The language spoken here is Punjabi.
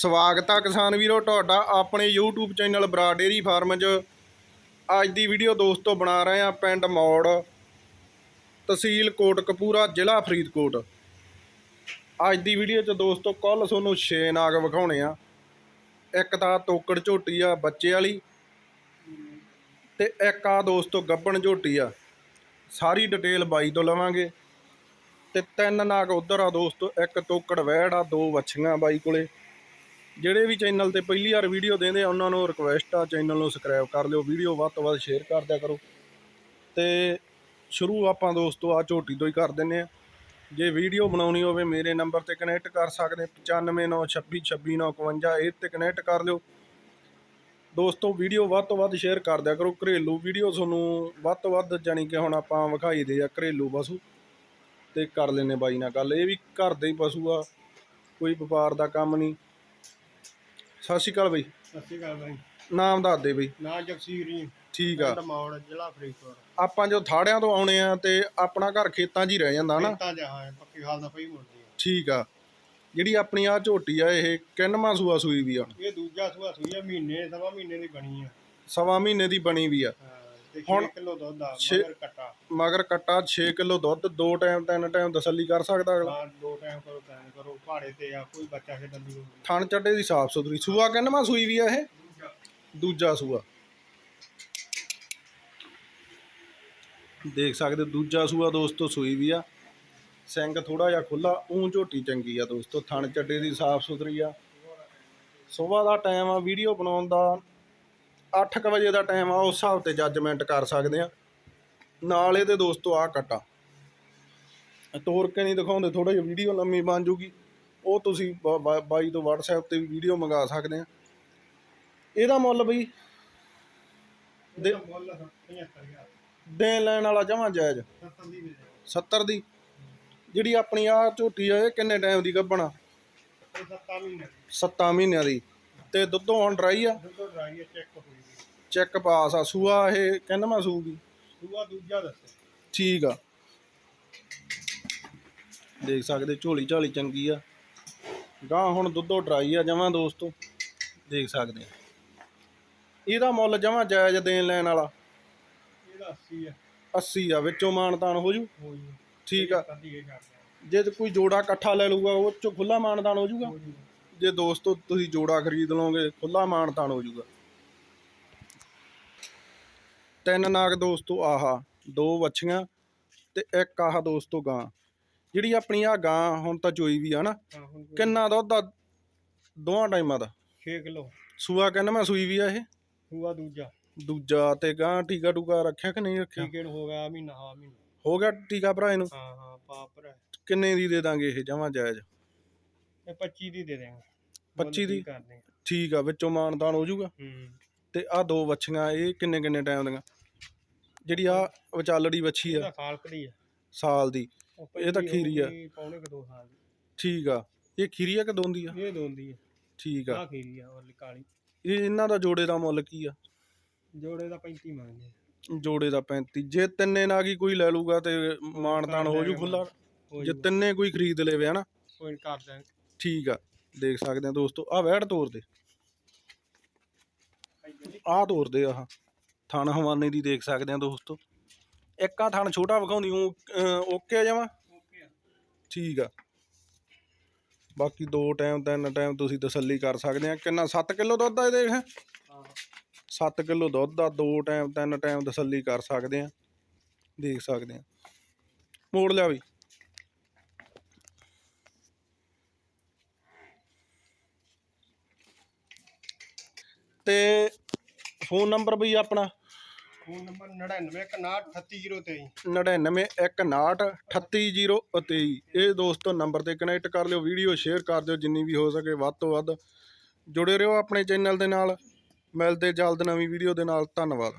ਸਵਾਗਤ ਆ ਕਿਸਾਨ ਵੀਰੋ ਤੁਹਾਡਾ ਆਪਣੇ YouTube ਚੈਨਲ ਬਰਾ ਡੇਰੀ ਫਾਰਮ 'ਚ। ਅੱਜ ਦੀ ਵੀਡੀਓ ਦੋਸਤੋ ਬਣਾ ਰਹੇ ਆ ਪਿੰਡ ਮੌੜ, ਤਹਿਸੀਲ ਕੋਟਕਪੂਰਾ, ਜ਼ਿਲ੍ਹਾ ਫਰੀਦਕੋਟ। ਅੱਜ ਦੀ ਵੀਡੀਓ 'ਚ ਦੋਸਤੋ ਕੱਲ ਤੁਹਾਨੂੰ 6 ਨਾਗ ਵਿਖਾਉਣੇ ਆ। ਇੱਕ ਤਾਂ ਤੋਕੜ ਝੋਟੀ ਆ ਬੱਚੇ ਵਾਲੀ ਤੇ ਇੱਕ ਆ ਦੋਸਤੋ ਗੱਬਣ ਝੋਟੀ ਆ। ਸਾਰੀ ਡਿਟੇਲ ਬਾਈ ਤੋਂ ਲਵਾਂਗੇ। ਤੇ ਤਿੰਨ ਨਾਗ ਉਧਰ ਆ ਦੋਸਤੋ, ਇੱਕ ਤੋਕੜ ਵਹਿੜ ਆ, ਦੋ ਵੱਛੀਆਂ ਬਾਈ ਕੋਲੇ। ਜਿਹੜੇ ਵੀ ਚੈਨਲ ਤੇ ਪਹਿਲੀ ਵਾਰ ਵੀਡੀਓ ਦੇਂਦੇ ਆ, ਉਹਨਾਂ ਨੂੰ ਰਿਕੁਐਸਟ ਆ ਚੈਨਲ ਨੂੰ ਸਬਸਕ੍ਰਾਈਬ ਕਰ ਲਿਓ ਵੀਡੀਓ ਵੱਧ ਤੋਂ ਵੱਧ ਸ਼ੇਅਰ ਕਰ ਦਿਆ ਕਰੋ। ਤੇ ਸ਼ੁਰੂ ਆਪਾਂ ਦੋਸਤੋ ਆ ਝੋਟੀ ਤੋਂ ਹੀ ਕਰ ਦਿੰਨੇ ਆ। ਜੇ ਵੀਡੀਓ ਬਣਾਉਣੀ ਹੋਵੇ, ਮੇਰੇ ਨੰਬਰ ਤੇ ਕਨੈਕਟ ਕਰ ਸਕਦੇ 9596262951 ਇਹ ਤੇ ਕਨੈਕਟ ਕਰ ਲਿਓ। ਦੋਸਤੋ ਵੀਡੀਓ ਵੱਧ ਤੋਂ ਵੱਧ ਸ਼ੇਅਰ ਕਰ ਦਿਆ ਕਰੋ। ਘਰੇਲੂ ਵੀਡੀਓ ਤੁਹਾਨੂੰ ਵੱਧ ਤੋਂ ਵੱਧ ਜਾਣੀ ਕਿ ਹੁਣ ਆਪਾਂ ਵਿਖਾਈ ਦੇ ਆ ਘਰੇਲੂ ਪਸ਼ੂ। ਤੇ ਕਰ ਲੈਨੇ ਬਾਈ ਨਾਲ ਗੱਲ। ਇਹ ਵੀ ਘਰ ਦੇ ਹੀ ਪਸ਼ੂ ਆ, ਕੋਈ ਵਪਾਰ ਦਾ ਕੰਮ ਨਹੀਂ। ਸਤਿ ਸ਼੍ਰੀ ਅਕਾਲ ਬਈ। ਸਤਿ ਸ਼੍ਰੀ ਅਕਾਲ ਬਾਈ। ਨਾਮ ਦੱਸ ਦੇ ਬਈ। ਨਾ ਜਗਸੀਰ ਜੀ। ਠੀਕ ਆ। ਪਿੰਡ ਮੌੜ ਜ਼ਿਲ੍ਹਾ ਫਰੀਦਕੋਟ। ਆਪਾਂ ਜੋ ਥਾੜਿਆਂ ਤੋਂ ਆਉਣੇ ਆ ਤੇ ਆਪਣਾ ਘਰ ਖੇਤਾਂ 'ਚ ਹੀ ਰਹਿ ਜਾਂਦਾ ਨਾ ਖੇਤਾਂ ਜਹਾਂ ਪੱਕੀ ਹਾਲ ਦਾ ਪਈ ਮੁੜਦੀ ਹੈ ਠੀਕ ਆ। ਜਿਹੜੀ ਆਪਣੀ ਆ ਝੋਟੀ ਆ ਇਹ ਕਿੰਨਵਾਂ ਸੂਆ ਸੂਈ ਵੀ ਆ? ਇਹ ਦੂਜਾ ਸੂਆ ਸੂਈ ਹੈ ਮਹੀਨੇ ਸਵਾ ਮਹੀਨੇ ਦੀ ਬਣੀ ਹੈ ਸਵਾ ਮਹੀਨੇ ਦੀ ਬਣੀ ਵੀ ਆ। ਹਾਂ, ਤੇ ਹੁਣ 6 ਕਿਲੋ ਦੁੱਧ ਆ ਛੇ- ਮਗਰ ਕੱਟਾ। ਮਗਰ ਕੱਟਾ 6 ਕਿਲੋ ਦੁੱਧ ਦੋ ਟਾਈਮ ਤਿੰਨ ਟਾਈਮ ਤਸੱਲੀ ਕਰ ਸਕਦਾ ਅਗਲਾ। ਦੋ ਟਾਈਮ ਕਰੋ ਟਾਈਮ ਕਰੋ ਪਹਾੜੇ ਤੇ ਆ ਕੋਈ ਬੱਚਾ ਖੇਡਣ ਦੀ ਲੋੜ ਥਣ ਚੱਡੇ ਦੀ ਸਾਫ਼ ਸੁਥਰੀ। ਸੂਆ ਕਿੰਨਵਾਂ ਸੂਈ ਵੀ ਆ ਇਹ? ਦੂਜਾ। ਦੂਜਾ ਸੂਆ। ਦੇਖ ਸਕਦੇ ਦੂਜਾ ਸੂਆ ਦੋਸਤੋ ਸੂਈ ਵੀ ਆ। ਸਿੰਘ ਥੋੜਾ ਜਿਹਾ ਖੁੱਲਾ ਉਂ ਝੋਟੀ ਚੰਗੀ ਆ ਦੋਸਤੋ। ਥਣ ਚੱਡੇ ਦੀ ਸਾਫ਼ ਸੁਥਰੀ ਆ। ਸਵੇਰ ਦਾ ਟਾਈਮ ਆ ਵੀਡੀਓ ਬਣਾਉਣ ਦਾ 8:00 ਵਜੇ ਦਾ ਟਾਈਮ ਆ ਉਸ ਹਿਸਾਬ ਤੇ ਜੱਜਮੈਂਟ ਕਰ ਸਕਦੇ ਆ। ਨਾਲ ਇਹਦੇ ਦੋਸਤੋ ਆ। ਕਟਾ ਤੋਰ ਕੇ ਨਹੀਂ ਦਿਖਾਉਂਦੇ ਥੋੜਾ ਜਿਹਾ ਵੀਡੀਓ ਲੰਮੀ ਬਣ ਜੂਗੀ। ਉਹ ਤੁਸੀਂ ਬਾਈ ਤੋਂ WhatsApp ਤੇ ਵੀ ਵੀਡੀਓ ਮੰਗਾ ਸਕਦੇ ਆ। ਇਹਦਾ ਮੁੱਲ ਬਈ ਦੇ- ਇਹਦਾ ਮੁੱਲ 75000 ਦੇਣ ਲੈਣ ਵਾਲਾ ਜਮਾ ਜਾਇਜ਼। 70 ਦੀ ਦੇ ਦੇ 70 ਦੀ। ਜਿਹੜੀ ਆਪਣੀ ਆ ਝੋਟੀ ਆ ਇਹ ਕਿੰਨੇ ਟਾਈਮ ਦੀ ਗੱਭਣਾ ਇਹ 7 ਮਹੀਨੇ 7 ਮਹੀਨਿਆਂ ਦੀ। ਤੇ ਦੁੱਧੋਂ ਹੁਣ ਡਰਾਈ ਆ? ਦੁੱਧ ਡਰਾਈ ਹੈ ਚੈੱਕ ਹੋਈ ਚੈੱਕ ਪਾਸ ਆ। ਸੂਆ ਇਹ ਕਹਿੰਦਾ ਸੂਗੀ ਸੂਆ ਦੂਜਾ ਦੱਸੇ ਠੀਕ ਆ। ਦੇਖ ਸਕਦੇ ਝੋਲੀ ਝਾਲੀ ਚੰਗੀ ਆ। ਗਾਂ ਹੁਣ ਦੁੱਧੋਂ ਡਰਾਈ ਆ ਜਮਾ ਦੋਸਤੋ। ਦੇਖ ਸਕਦੇ ਆ। ਇਹਦਾ ਮੁੱਲ ਜਮਾ ਜਾਇਜ਼ ਦੇਣ ਲੈਣ ਵਾਲਾ। ਇਹਦਾ 80 ਹੈ 80 ਆ ਵਿੱਚੋਂ ਮਾਨਤਾਨ ਹੋ ਜੂ? ਹੋਈ ਠੀਕ ਆ। ਜੇ ਕੋਈ ਜੋੜਾ ਇਕੱਠਾ ਲੈ ਲੂਗਾ ਉਹ ਚ ਖੁੱਲਾ ਮਾਨਤਾਨ ਹੋ ਜੂਗਾ? ਜੇ ਦੋਸਤੋ ਤੁਸੀਂ ਜੋੜਾ ਖਰੀਦ ਲਓਗੇ ਖੁੱਲਾ ਮਾਨਤਾਨ ਹੋ ਜੂਗਾ ਤਿੰਨ ਨਾਗ ਦੋਸਤੋ ਆਹਾ ਦੋ ਵੱਛੀਆਂ ਤੇ ਇੱਕ ਆਹ ਦੋਸਤੋ ਗਾਂ। ਜਿਹੜੀ ਆਪਣੀ ਆ ਗਾਂ ਹੁਣ ਤਾਂ ਚੋਈ ਵੀ ਆ ਨਾ ਕਿੰਨਾ ਦੁੱਧ ਆ? ਦੋਹਾਂ ਟਾਈਮਾਂ ਦਾ। 6 ਕਿਲੋ। ਸੂਆ ਕਹਿੰਦਾ ਮੈਂ ਸੂਈ ਵੀ ਆ ਇਹ। ਸੂਆ ਦੂਜਾ। ਦੂਜਾ ਤੇ ਗਾਂ ਟੀਕਾ ਟੂਕਾ ਰੱਖਿਆ ਕਿ ਨਹੀਂ ਰੱਖਿਆ? ਟੀਕੇ ਨੂੰ ਹੋ ਗਿਆ ਮਹੀਨਾ ਹਾਂ ਮਹੀਨਾ। ਹੋ ਗਿਆ ਟੀਕਾ ਭਰਾ ਇਹਨੂੰ? ਹਾਂ ਹਾਂ ਪਾਪਰ ਹੈ ਕਿੰਨੇ ਦੀ ਦੇ ਦਾਂਗੇ ਇਹ ਜਮਾ ਜਾਇਜ਼? ਇਹ 25 ਦੀ ਦੇ ਦੇਵਾਂਗੇ 25 ਦੀ? ਠੀਕ ਆ ਵਿੱਚੋਂ ਮਾਨਤਾਨ ਹੋ ਹੂੰ। ਤੇ ਆ ਦੋ ਵੱਛੀਆਂ ਇਹ ਕਿੰਨੇ ਕਿੰਨੇ ਟਾਈਮ ਦੀਆਂ? ਜਿਹੜੀ ਆ। ਵਿਚਾਲੜੀ ਵੱਛੀ ਇਹਦਾ ਆ। ਸਾਲ ਦੀ। ਉਹ ਇਹ ਤਾਂ ਖੀਰੀ ਆ। ਹੋਊਗੀ ਪੌਣੇ ਕੁ ਦੋ ਸਾਲ ਦੀ। ਠੀਕ ਆ। ਇਹ ਖੀਰੀ ਆ ਕਿ ਦੋਂਦੀ ਆ? ਇਹ ਦੋਂਦੀ ਹੈ ਠੀਕ ਆ। ਆਹ ਖੀਰੀ ਆ ਉਹ ਕਾਲੀ। ਇਹ ਇਹਨਾਂ ਦਾ ਜੋੜੇ ਦਾ ਮੁੱਲ ਕੀ ਆ? ਜੋੜੇ ਦਾ 35 ਮੰਗਦੇ ਆ। ਜੋੜੇ ਦਾ 35 ਜੇ ਤਿੰਨੇ ਨਾ ਕੀ ਕੋਈ ਲੈ ਲੂਗਾ ਤੇ ਮਾਨਤਾਨ ਹੋ ਜੂ ਖੁੱਲਾ ਹੋ ਜੇ। ਤਿੰਨੇ ਕੋਈ ਖਰੀਦ ਲੇਵੇ ਹਨਾ? ਕੋਈ ਕਰ ਦਾਂਗੇ ਠੀਕ ਆ। ਦੇਖ ਸਕਦੇ ਆ ਦੋਸਤੋ ਆ ਵੈੜ ਤੋਰ ਦੇ ਆਹ ਤੋਰ ਆਹ ਥਣ ਹਵਾਨੇ ਦੀ ਦੇਖ ਸਕਦੇ ਆ ਦੋਸਤੋ। ਇੱਕ ਆ ਥਣ ਛੋਟਾ ਵਿਖਾਉਂਦੀ ਹੂੰ ਓਕੇ ਆ ਜਾਵਾਂ ਓਕੇ ਠੀਕ ਆ। ਬਾਕੀ ਦੋ ਟਾਈਮ, ਤਿੰਨ ਟਾਈਮ ਤੁਸੀਂ ਤਸੱਲੀ ਕਰ ਸਕਦੇ ਆ। ਕਿੰਨਾ 7 ਕਿਲੋ ਦੁੱਧ ਆ ਇਹ ਦੇਖ? ਹਾਂ 7 ਕਿਲੋ ਦੁੱਧ ਦਾ ਦੋ ਟਾਈਮ, ਤਿੰਨ ਟਾਈਮ ਤਸੱਲੀ ਕਰ ਸਕਦੇ ਆ। ਦੇਖ ਸਕਦੇ ਆ। ਮੋੜ ਲਿਆ ਵੀ। ਤੇ ਫੋਨ ਨੰਬਰ ਬਈ ਆਪਣਾ? ਫੋਨ ਨੰਬਰ 9919383023 9919383023 ਇਹ ਦੋਸਤੋ ਨੰਬਰ ਤੇ ਕਨੈਕਟ ਕਰ ਲਿਓ ਵੀਡੀਓ ਸ਼ੇਅਰ ਕਰ ਦਿਓ ਜਿੰਨੀ ਵੀ ਹੋ ਸਕੇ ਵੱਧ ਤੋਂ ਵੱਧ ਜੁੜੇ ਰਹੋ ਆਪਣੇ ਚੈਨਲ ਦੇ ਨਾਲ। ਮਿਲਦੇ ਜਲਦ ਨਵੀਂ ਵੀਡੀਓ ਦੇ ਨਾਲ। ਧੰਨਵਾਦ।